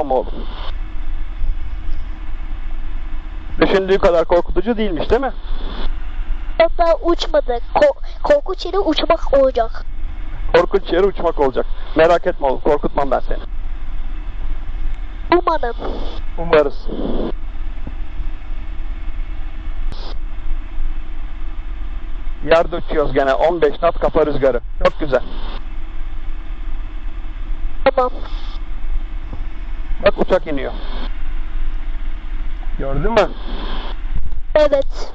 Tamam oğlum. Düşündüğü kadar korkutucu değilmiş değil mi? Hatta uçmadı. Ko- korkunç yeri uçmak olacak. Korkunç yere uçmak olacak. Merak etme oğlum korkutmam ben seni. Umarım. Umarız. Yerde uçuyoruz gene 15 knot kafa rüzgarı. Çok güzel. Tamam. Bak uçak iniyor. Gördün mü? Evet.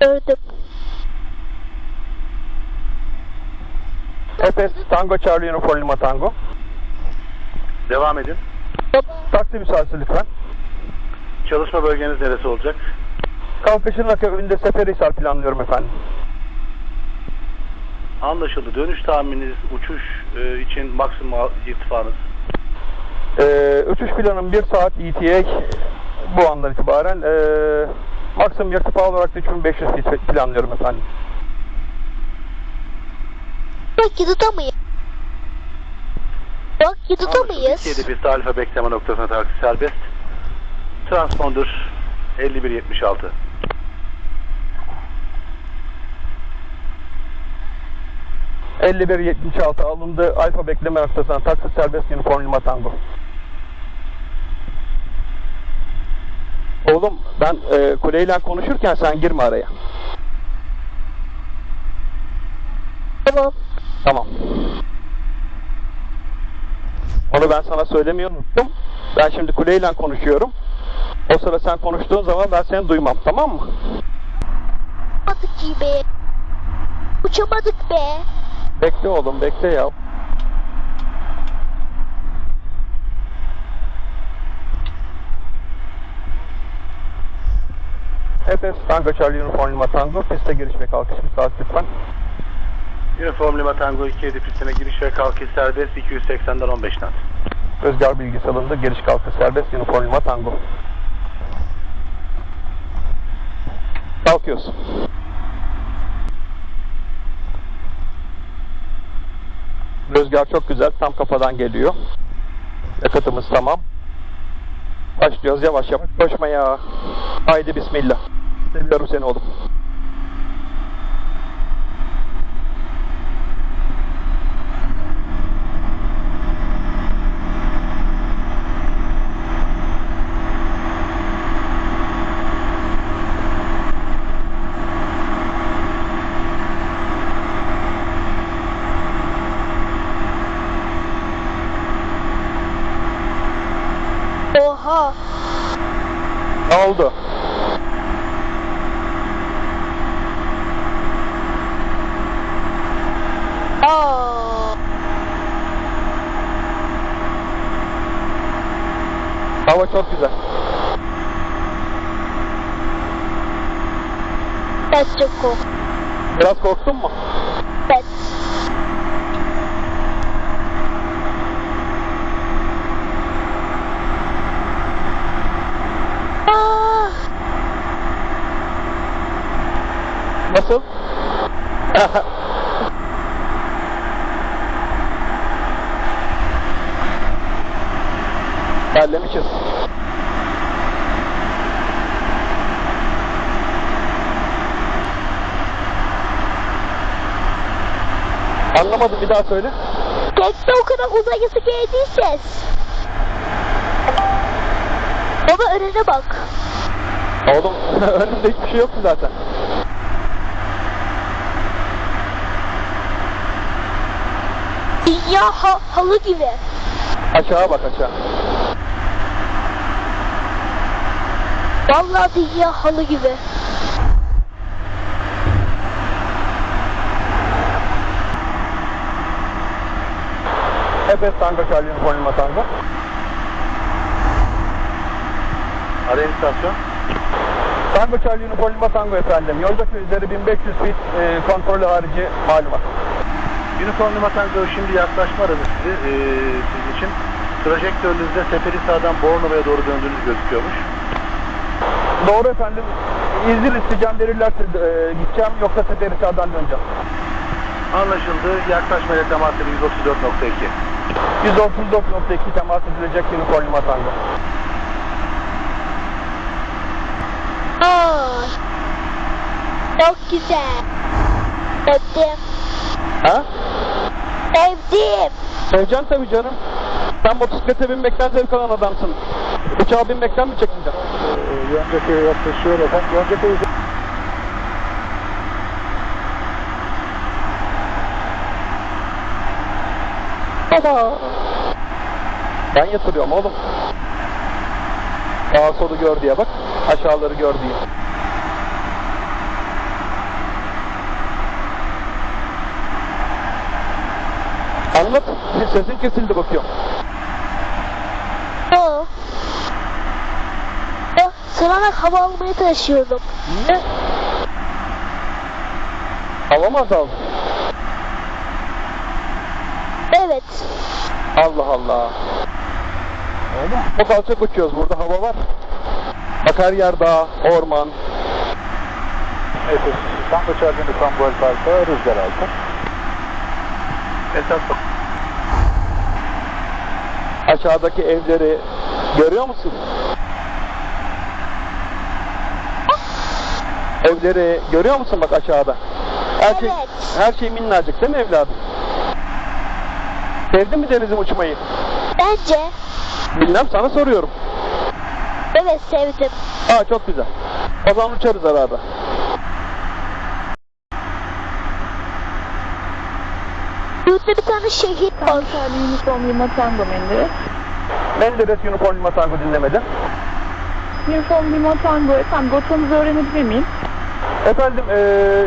Gördüm. Efes Tango Charlie Uniform Lima Tango. Devam edin. Taksi müsaadesi lütfen. Çalışma bölgeniz neresi olacak? Kalkışın akabinde Seferihisar planlıyorum efendim. Anlaşıldı. Dönüş tahmininiz, uçuş e, için maksimum irtifanız. Ee, uçuş planım 1 saat ETA bu andan itibaren. Ee, maksimum irtifa olarak da 3500 feet planlıyorum efendim. Bak yadıda mıyız? Bak Anlaşıldı. mıyız? 27 pist alfa bekleme noktasına taksi serbest. Transponder 5176. ...5176 alındı. Alfa bekleme noktasına taksi serbest uniform Lima Tango. Oğlum ben e, kuleyle konuşurken sen girme araya. Tamam. Tamam. Onu ben sana söylemeyi unuttum. Ben şimdi kuleyle konuşuyorum. O sıra sen konuştuğun zaman ben seni duymam tamam mı? Uçamadık gibi. Uçamadık be. Bekle oğlum bekle ya. Efes Tango Charlie Uniform Lima Tango piste giriş ve kalkış müsaade lütfen. Uniform Lima Tango 27 pistine giriş ve kalkış serbest 280'den 15 knot. Rüzgar bilgisi alındı. Giriş kalkış serbest Uniform Lima Tango. Kalkıyorsun. Rüzgar çok güzel. Tam kafadan geliyor. Yakıtımız tamam. Başlıyoruz yavaş yavaş koşmaya. Haydi bismillah. Seviyorum seni oğlum. Oha. Ne oldu? Aa. Hava çok güzel. Ben çok korktum. Biraz korktun mu? Ben. Aa. Nasıl? Terlemişiz. Anlamadım bir daha söyle. Geçti o kadar uzaylısı geldi ses. Baba önüne bak. Oğlum önümde hiçbir şey yok ki zaten. Dünya ha halı gibi. Aşağı bak aşağı. Vallahi dünya halı gibi. Efes Tango Charlie Uniform Lima Tango. Arayın istasyon. Tango Charlie Uniform Lima Tango efendim. Yoldaki üzeri 1500 feet e, kontrolü harici malumat. Uniform Lima Tango şimdi yaklaşma aradı sizi, e, siz için. Trajektörünüzde Seferihisar'dan Bornova'ya doğru döndüğünüz gözüküyormuş. Doğru efendim. İzin isteyeceğim verirlerse e, gideceğim yoksa Seferihisar'dan döneceğim. Anlaşıldı. Yaklaşmaya temas edin 134.2. 139.2 temas edilecek unicorn Lima Tango. Aa, çok güzel. Sevdim. Ha? Sevdim. Seveceksin tabii canım. Sen motosiklete binmekten zevk alan adamsın. Uçağa binmekten mi çekineceksin? Ee, Yoncaköy'e yaklaşıyor efendim. Yoncaköy Baba. Ben yatırıyorum oğlum. Sağa solu gör diye bak. Aşağıları gör diye. Anlat. Sesin kesildi bakıyorum. O. Ya, sıranak hava almaya taşıyordum. Niye? Hava mı azaldı? Evet. Allah Allah. Öyle. Çok alçak uçuyoruz burada hava var. Bak her yer dağ, orman. Evet, Tango Charlie Tango Alfa rüzgar altı. Esas Aşağıdaki evleri görüyor musun? Evleri görüyor musun bak aşağıda? Her şey, Evet. her şey minnacık değil mi evladım? Sevdin mi denizin uçmayı? Bence. Bilmem sana soruyorum. Evet sevdim. Aa çok güzel. O zaman uçarız arada. Burada bir tane şehir var. Charlie Uniform Lima Tango Menderes. Menderes Unicorn Lima Tango dinlemedi. Uniform Lima Tango efendim rotanızı öğrenebilir miyim? Efendim eee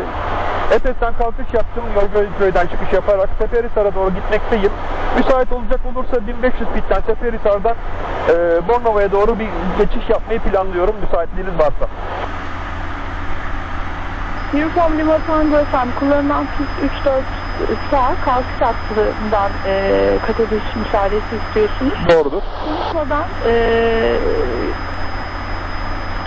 Efes'ten kalkış yaptım. Yolgölköy'den çıkış yaparak Seferihisar'a doğru gitmekteyim. Müsait olacak olursa 1500 fitten Seferihisar'dan eee Bornova'ya doğru bir geçiş yapmayı planlıyorum müsaitliğiniz varsa. Uniform Lima Tango efendim kullanılan pist 3-4 sağ kalkış hattından e, kat ediş müsaadesi istiyorsunuz. Doğrudur. Konuşmadan e,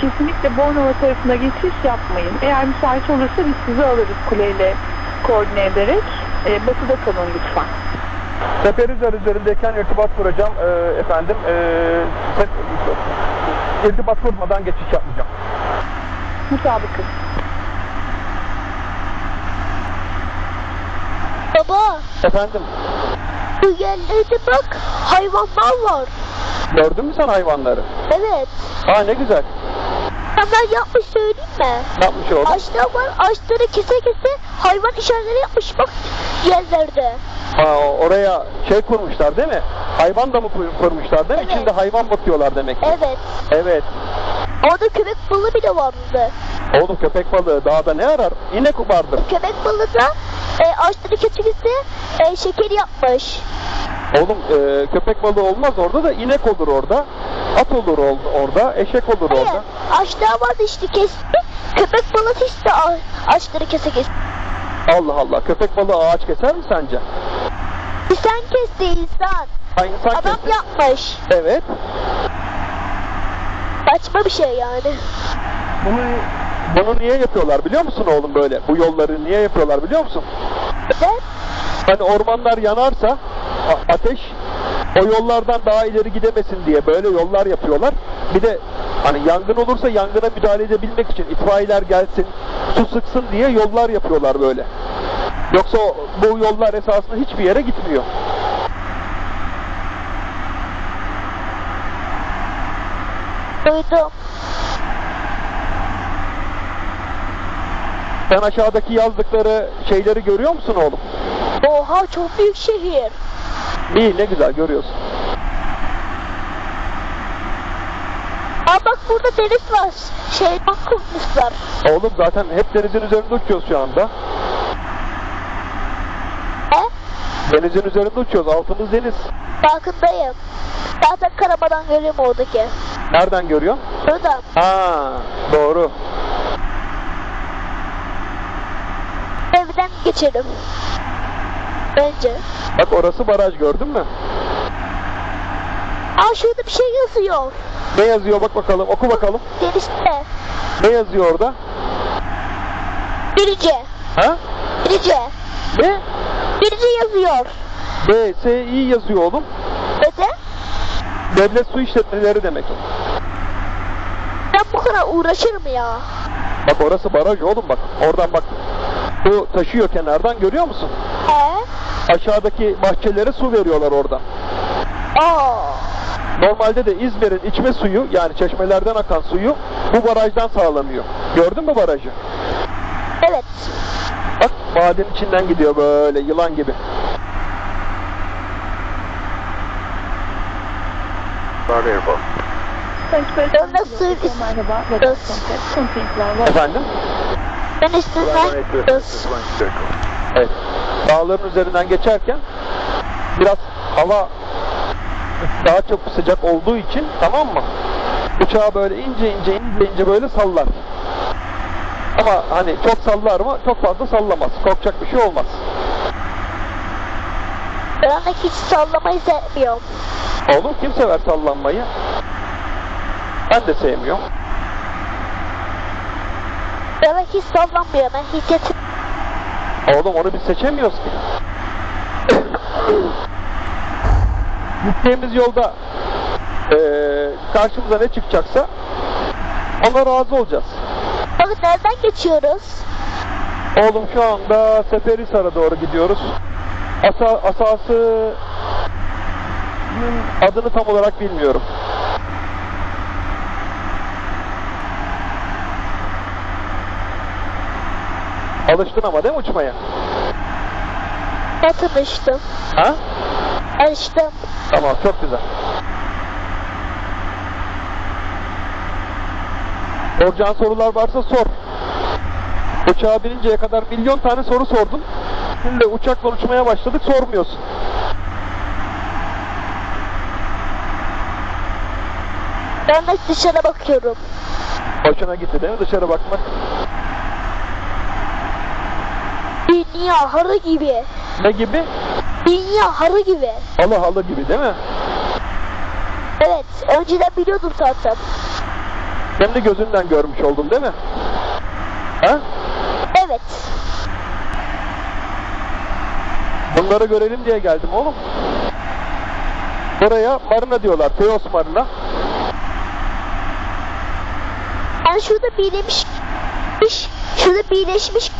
kesinlikle Bornova tarafına geçiş yapmayın. Eğer müsait olursa biz sizi alırız kuleyle koordine ederek. E, batıda kalın lütfen. Seferihisar üzerindeyken irtibat kuracağım eee, efendim. Eee se- irtibat kurmadan geçiş yapmayacağım. Mutabıkız. Baba Efendim bu yerlerde bak hayvanlar var. gördün mü sen hayvanları? Evet. Aa ne güzel. Hemen yapmış söyleyeyim mi? Ne yapmış oğlum? Ağaçlar var. Ağaçları kese kese hayvan işaretleri yapmış bak yerlerde. Aa, oraya şey kurmuşlar değil mi? Hayvan da mı kur- kurmuşlar değil mi? Evet. İçinde hayvan bakıyorlar demek ki. Evet. Evet. Orada köpek balığı bile vardı. Oğlum köpek balığı dağda ne arar? İnek vardır. Köpek balığı da e, ağaçları kese kese e, şeker yapmış. Oğlum e, köpek balığı olmaz orada da inek olur orada. At olur ol- orada. Eşek olur Hayır. orada. Ağaçlar vardı işte kesti. Köpek balığı işte ağ- ağaçları kese kesti. Allah Allah. Köpek balığı ağaç keser mi sence? İnsan kesti insan. Ha, insan Adam keser. yapmış. Evet. Saçma bir şey yani. Bunu bunu niye yapıyorlar biliyor musun oğlum böyle? Bu yolları niye yapıyorlar biliyor musun? Neden? Hani ormanlar yanarsa ateş o yollardan daha ileri gidemesin diye böyle yollar yapıyorlar. Bir de hani yangın olursa yangına müdahale edebilmek için itfaiyeler gelsin, su sıksın diye yollar yapıyorlar böyle. Yoksa bu yollar esasında hiçbir yere gitmiyor. Duydum. Sen aşağıdaki yazdıkları şeyleri görüyor musun oğlum? Oha çok büyük şehir. İyi ne güzel görüyorsun. Aa bak burada deniz var. Şeyden kurmuşlar. Oğlum zaten hep denizin üzerinde uçuyoruz şu anda. He? Denizin üzerinde uçuyoruz. Altımız deniz. Farkındayım. Zaten karabadan görüyorum oradaki. Nereden görüyorsun? Buradan. Ha, doğru. Evden geçelim. Bence. Bak orası baraj gördün mü? Aa şurada bir şey yazıyor. Ne yazıyor bak bakalım oku bakalım. Denizde. Ne yazıyor orada? Birice. Ha? Birice. Ne? Birice yazıyor. BSİ yazıyor oğlum. Neden? Devlet su işletmeleri demek. Ben bu kadar uğraşırım ya. Bak orası baraj oğlum bak. Oradan bak. Su taşıyor kenardan görüyor musun? Aşağıdaki bahçelere su veriyorlar oradan. Aa. Normalde de İzmir'in içme suyu yani çeşmelerden akan suyu bu barajdan sağlanıyor. Gördün mü barajı? Evet. Bak maden içinden gidiyor böyle yılan gibi. Merhaba. Var. Efendim? Ben üstünden? Evet. Dağların üzerinden geçerken biraz hava daha çok sıcak olduğu için tamam mı? Uçağı böyle ince ince ince ince böyle sallar. Ama hani çok sallar mı? Çok fazla sallamaz. Korkacak bir şey olmaz. Ben hiç sallamayı sevmiyorum. Oğlum kim sever sallanmayı? Ben de sevmiyorum. Ben hiç sallanmıyor. Ben hiç. Oğlum onu biz seçemiyoruz ki. Gittiğimiz yolda eee, karşımıza ne çıkacaksa ona razı olacağız. Bakın nereden geçiyoruz? Oğlum şu anda Seferihisar'a doğru gidiyoruz. Asa, asası adını tam olarak bilmiyorum. Alıştın ama değil mi uçmaya? Ben tanıştım. Ha? Alıştım. Tamam çok güzel. Soracağın sorular varsa sor. Uçağa bininceye kadar milyon tane soru sordum. Şimdi uçakla uçmaya başladık sormuyorsun. Ben de dışarı bakıyorum. Hoşuna gitti değil mi dışarı bakmak? Dünya harı gibi. Ne gibi? Dünya harı gibi. Halı halı gibi değil mi? Evet. Önceden biliyordum zaten. Hem de gözünden görmüş oldun değil mi? Ha? Evet. Bunları görelim diye geldim oğlum. Buraya marina diyorlar. Teos Marina. Yani şurada birleşmiş, şurada birleşmiş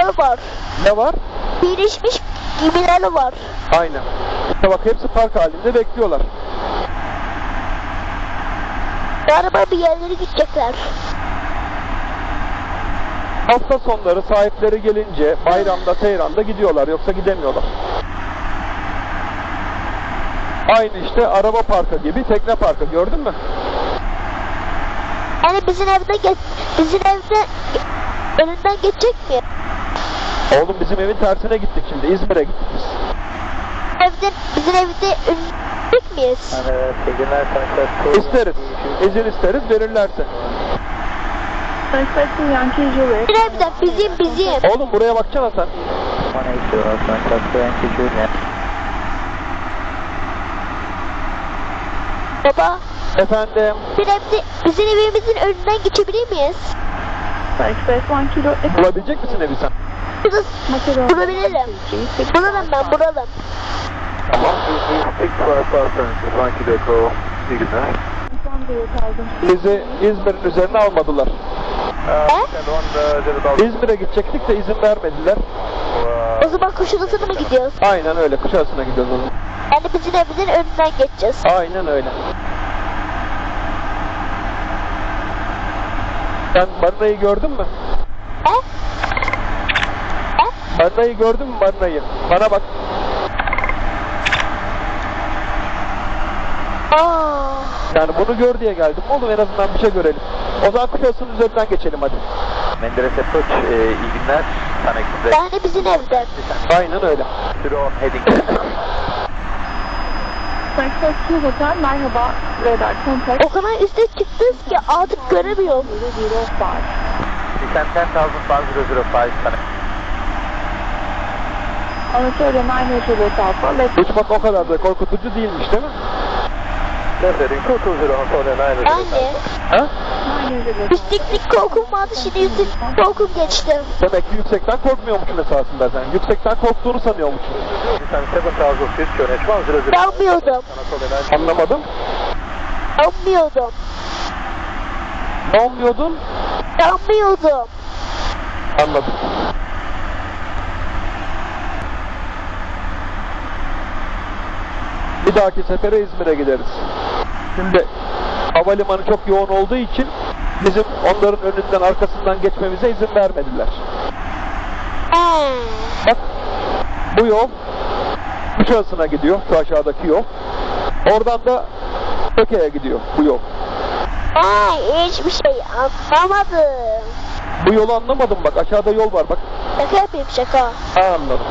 gemiler var. Ne var? Birleşmiş gemiler var. Aynen. İşte bak hepsi park halinde bekliyorlar. Galiba bir yerlere gidecekler. Hafta sonları sahipleri gelince bayramda, seyranda gidiyorlar. Yoksa gidemiyorlar. Aynı işte araba parkı gibi tekne parkı gördün mü? Yani bizim evde geç, bizim evde önünden geçecek mi? Oğlum bizim evin tersine gittik şimdi. İzmir'e gittik biz. Evde, bizim evde geçecek miyiz? İsteriz. İzin isteriz verirlerse. Satisfaction Yankee Juliet. Bizim evde bizim bizim. Oğlum buraya baksana sen. Baba Efendim. bizim evde, bizim evimizin önünden geçebilir miyiz? Satisfaction Kilo Bulabilecek misin evi sen? Bulabilirim. Bulurum ben. Tamam. Bizi İzmir'in üzerine almadılar. He? İzmir'e gidecektik de izin vermediler. O zaman Kuşadası'na mı gidiyoruz? Aynen öyle. Kuşadası'na gidiyoruz o zaman. Yani bizim evimizin önünden geçeceğiz. Aynen öyle. Sen Marina'yı gördün mü? He? He? Marina'yı gördün mü Marina'yı? Bana bak. Aa. Yani bunu gör diye geldim. Oğlum en azından bir şey görelim. O zaman Kuşadası'nın üzerinden geçelim hadi. Menderes Approach, e, iyi günler. Connect Yani bizim evden. Aynen öyle. On heading. Satisfaction Hotel. Merhaba. Radar contact. O kadar üste çıktınız ki artık göremiyorum. 005. Descent 10,005, connect. Anatolia 9 Juliet Alpha. Let's Uçmak o kadar da korkutucu değilmiş değil mi? Left heading 220 Antonio 9 Anne. Ha? Yükseklik korkum vardı şimdi yükseklik korkum geçti. Demek ki yüksekten korkmuyormuşsun esasında sen. Yüksekten korktuğunu sanıyormuşsun. Sen 7000 feet QNH 100. Yanmıyordum. Anadolu Airlines. Anlamadım. Yanmıyordum. Ne olmuyordun? Yanmıyordum. Anladım. Bir dahaki sefere İzmir'e gideriz. Şimdi havalimanı çok yoğun olduğu için bizim onların önünden arkasından geçmemize izin vermediler. Bak bu yol Kuşadası'na gidiyor şu aşağıdaki yol. Oradan da Töke'ye gidiyor bu yol. ee, hiçbir şey anlamadım. Bu yolu anlamadım bak aşağıda yol var bak. Şaka yapayım şaka. Ha anladım.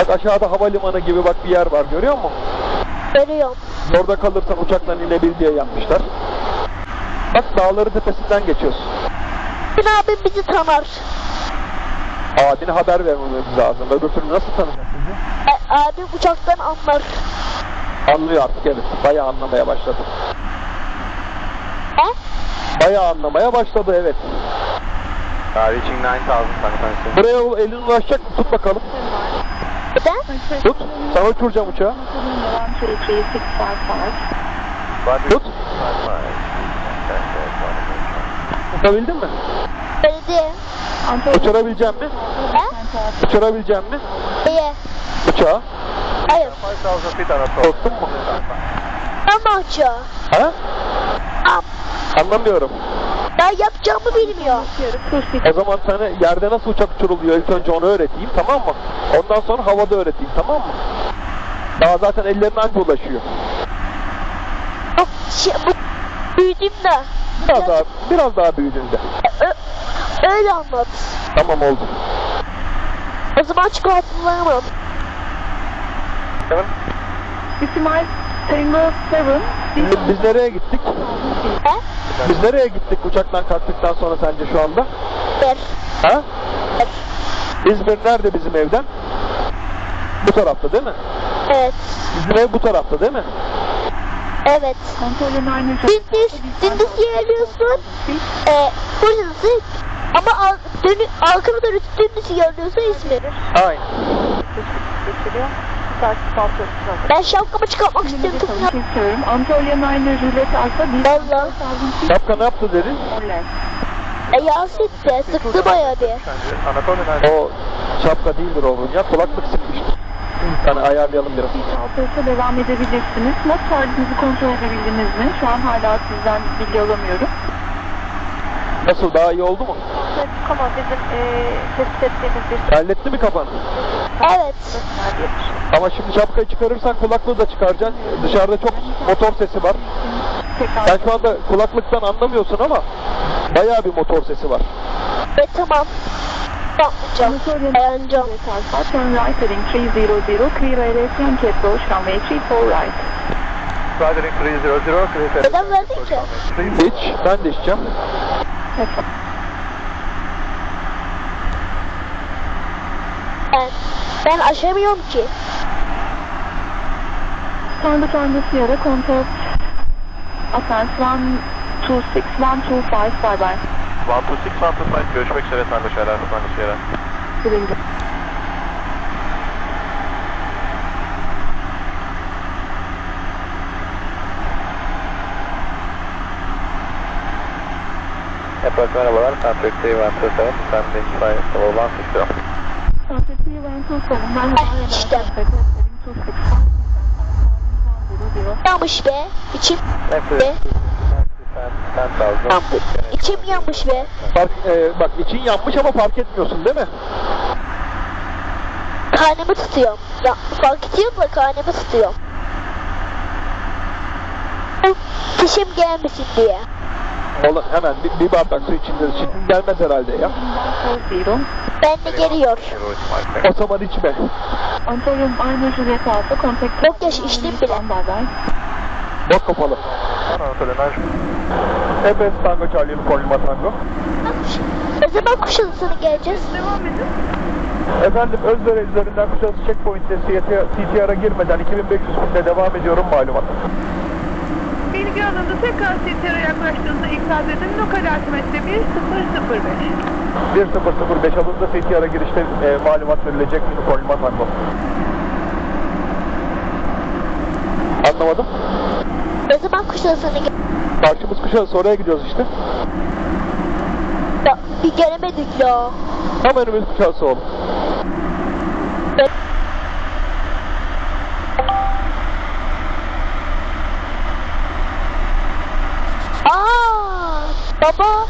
Bak aşağıda havalimanı gibi bak bir yer var görüyor musun? Görüyorum. Orada kalırsan uçakla inebil diye yapmışlar. Bak dağların tepesinden geçiyorsun. Bin abim bizi tanır. Abine haber vermemiz lazım. Öbür türlü nasıl tanıyacak bizi? E, abim uçaktan anlar. Anlıyor artık evet. Bayağı anlamaya başladı. He? Bayağı anlamaya başladı evet. Reaching 9000 San Buraya elin ulaşacak mı? Tut bakalım. Neden? Tut. Sana uçuracağım uçağı. Tut. Uçabildin mi? Belediye. Uçurabileceğim mi? He? Uçurabileceğim mi? Niye? Uçağı. Hayır. 5000 feet Anadolu. Korktun mu? Ama uçağı. Ha? Am. Anlamıyorum. Ben yapacağımı bilmiyor. O zaman sana yerde nasıl uçak uçuruluyor ilk önce onu öğreteyim tamam mı? Ondan sonra havada öğreteyim tamam mı? Daha zaten ellerine anca ulaşıyor. Bak, Şey, bu büyüdüğümde. Biraz daha, biraz daha büyüdüğünde. Ö- öyle anlat. Tamam oldu. O zaman çikolatamam. İsmail Tango 7. Biz, biz nereye gittik? He? Biz nereye gittik uçaktan kalktıktan sonra sence şu anda? Ver. Ha? Ver. İzmir nerede bizim evden? Bu tarafta değil mi? Evet. Bizim ev bu tarafta değil mi? Evet. Dümdüz, dümdüz geliyorsun. Ee, burası ama al, dönü, arkana dönüp dümdüz geliyorsa İzmir. Aynen. Takip kontrol Ben şapkamı çıkartmak istiyorum. Çok istiyorum. Antalya'nın aynı Juliet Alfa bir Valla. Şapka ne yaptı dedin? E Yasin de sıktı bayağı bir. O şapka değildir oğlum ya kulaklık sıkmıştır. Yani ayarlayalım biraz. Altı devam edebilirsiniz. Not şarjınızı kontrol edebildiniz mi? Şu an hala sizden bilgi alamıyorum. Nasıl daha iyi oldu mu? Ama bizim e, tespit ettiğimiz bir Halletti mi kafanı? Evet. Ama şimdi şapkayı çıkarırsan kulaklığı da çıkaracaksın. Dışarıda çok motor sesi var. Sen şu anda kulaklıktan anlamıyorsun ama bayağı bir motor sesi var. Ve tamam. Yapmayacağım. Dayanacağım. Turn right heading 300, clear aviation jet approach runway 34 right. Riding 300, clear Neden verdin ki? İç, ben de içeceğim. Ben, ben aşamıyorum ki. Sonra sonra Sierra contact Atlas 126 125 bye bye. 126, 125. Görüşmek üzere Tango Şehrer. Tango Şehrer. Güle Approach merhabalar. Centric 3127, Sunday 5, Level 160. Contact 3127, ben Ay, işte. Yanmış be. İçim be. is 10,000. Yanmış. İçim yanmış be. Fark, e, bak için yanmış ama fark etmiyorsun değil mi? Karnımı tutuyorum. Ya, fark ediyorum da karnımı tutuyorum. Dişim gelmesin diye. Oğlum hemen bir, bir bardak su içinde şimdi gelmez herhalde ya. Ben de geliyor. O zaman içme. Antalya'nın aynı Juliet Alfa contact Yok yaş içtim bile. Bak kapalı. Efes Tango Charlie Uniform Lima Tango. Ne zaman Kuşadası'na geleceğiz? Efendim Özdere üzerinden Kuşadası Checkpoint'te CTR'a girmeden 2500 footle devam ediyorum malumat. bilgi alındı. Tekrar CTR'a yaklaştığınızda ikaz edin. Lokal altimetre 1005. 1005 alındı CTR'a girişte e, malumat verilecek uniform tango. Anlamadım. Ne zaman Kuşadası'na gel- Karşımız Kuşadası oraya gidiyoruz işte. Ya, bir gelemedik ya. Tam önümüz Kuşadası oğlum. Aa, baba.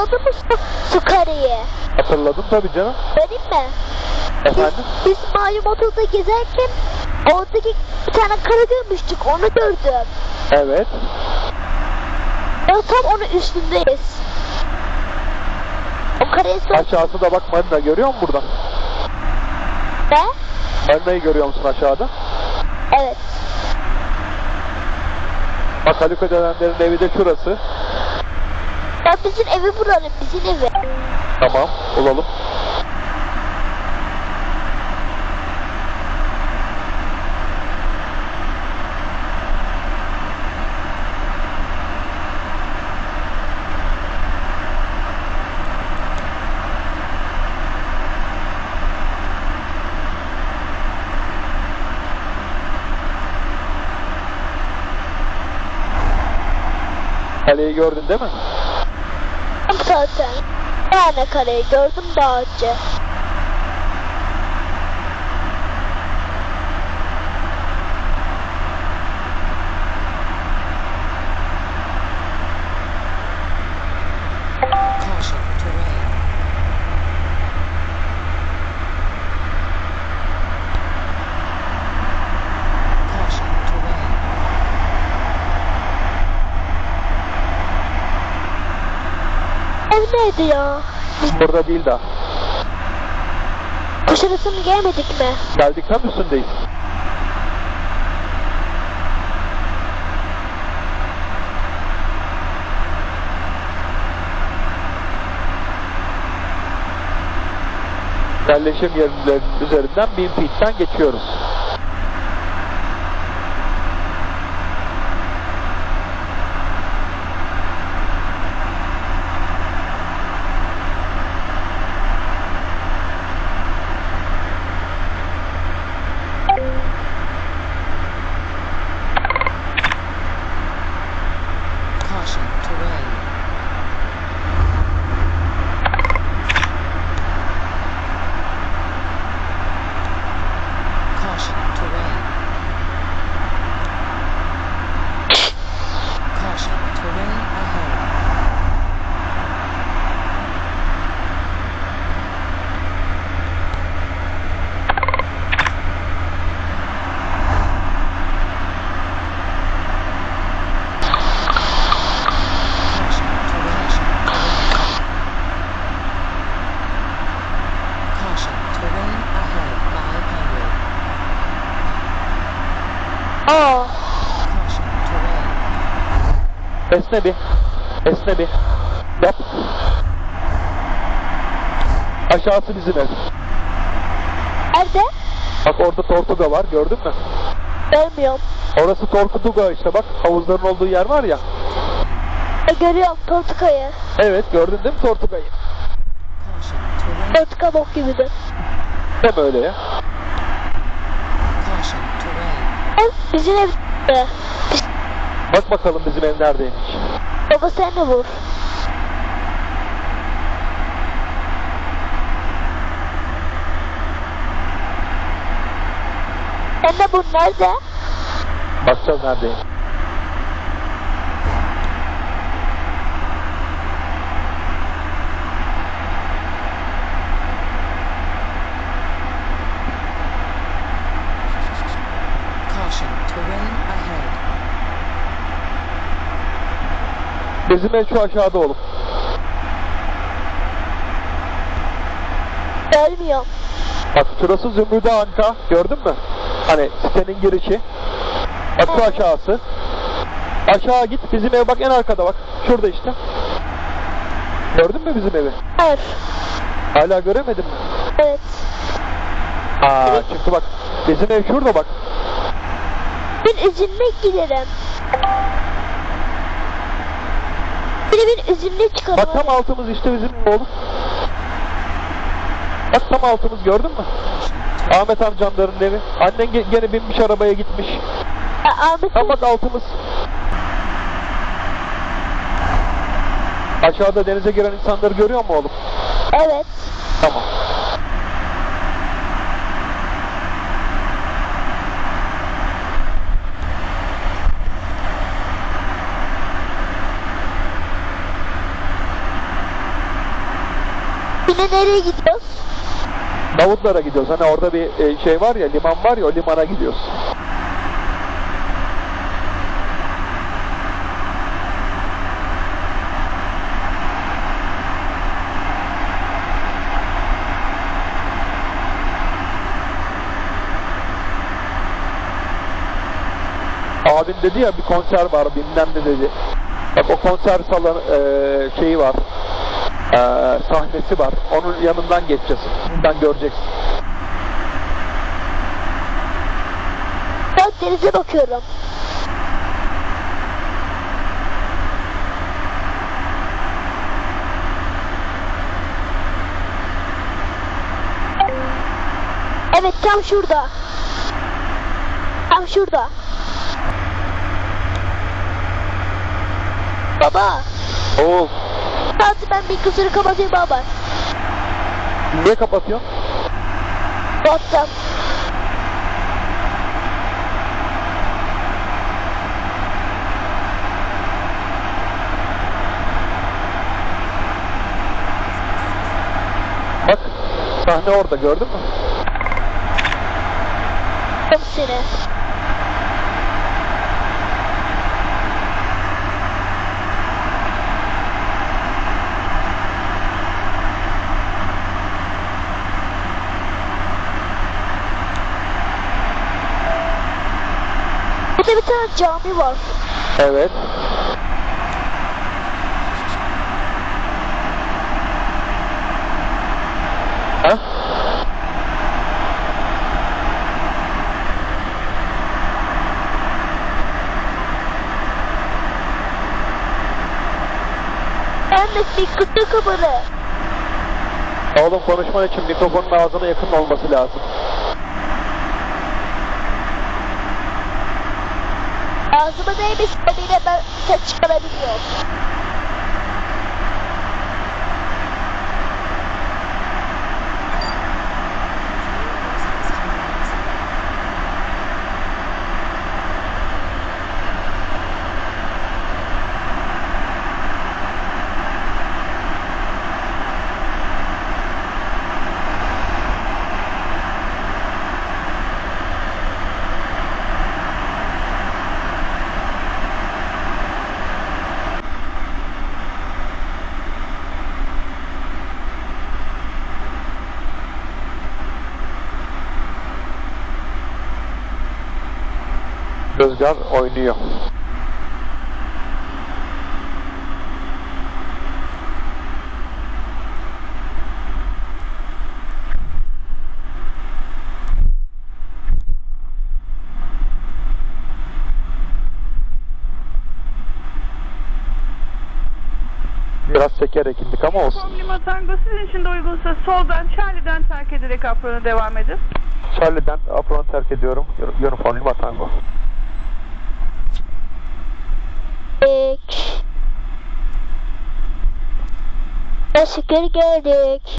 Hatırladın mı şu, şu kareyi? Hatırladım tabii canım. Benim mi? Biz, Efendim? biz malum okulda gezerken oradaki bir tane kare görmüştük. Onu gördüm. Evet. Ya tam onun üstündeyiz. O kareye sor. Aşağısı da bak Marina görüyor musun buradan? Ne? Marina'yı görüyor musun aşağıda? Evet. Bak Haluk Ödenenlerin evi de şurası. Bizim evi bulalım. Bizim evi. Tamam bulalım. Kaleyi gördün değil mi? Zaten. Tane kareyi gördüm daha önce. Neydi ya? Burada değil daha. Kuşadası'na gelmedik mi? Geldik tam üstündeyiz. Yerleşim yerlerinin üzerinden 1000 feet'ten geçiyoruz. Bir. Yap. Aşağısı bizim ev. Nerede? Bak orada Tortuga var gördün mü? Görmüyorum. Orası Tortuga işte bak havuzların olduğu yer var ya. E, görüyorum Portuka'yı. Evet gördün değil mi Tortuga'yı? Portuka bok gibidir. Deme öyle ya. Bizim ev. Bak bakalım bizim ev neredeymiş. Baba sen de vur. Sen de bu nerede? Bakacağız neredeymiş. Caution, Bizim ev şu aşağıda oğlum. Görmüyorum. Bak şurası Zümrüde Anka. Gördün mü? Hani sitenin girişi. Bak şu aşağısı. Aşağı git. Bizim ev bak en arkada bak. Şurada işte. Gördün mü bizim evi? Hayır. Hala göremedin mi? Evet. Aa çünkü bak bizim ev şurada bak. Ben üzümle giderim. Bir de ben üzümle çıkarım. Bak tam altımız işte bizim oğlum. Bak tam altımız gördün mü? Ahmet amcamların evi. Annen ge- gene binmiş arabaya gitmiş. Ya, Ahmet Tam bak altımız. Aşağıda denize giren insanları görüyor musun oğlum? Evet. Tamam. Yine nereye gidiyoruz? Davutlara gidiyoruz. Hani orada bir e, şey var ya liman var ya o limana gidiyoruz. Abin dedi ya bir konser var bilmem ne dedi. Bak o konser salonu e, şeyi var. E, sahnesi var. Onun yanından geçeceğiz. Buradan göreceksin. Ben denize bakıyorum. Evet tam şurada. Tam şurada. Baba. Hadi ben bir kısırı kapatayım baba. niye kapatıyorsun? Battım. Bak sahne orada gördün mü? Seni. Burada bir tane cami var. Evet. Ha? Ben de bir kıtı kabarı. Oğlum konuşman için mikrofonun ağzına yakın olması lazım. Ağzıma değmiş bile ben ses çıkarabiliyorum. Rüzgar oynuyor. Biraz sekerek indik ama olsun. Tom Lima Tango sizin için de uygunsa soldan Charlie'den terk ederek aprona devam edin. Charlie'den apronu terk ediyorum. Uniform Lima Tango. Teşekkür geldik.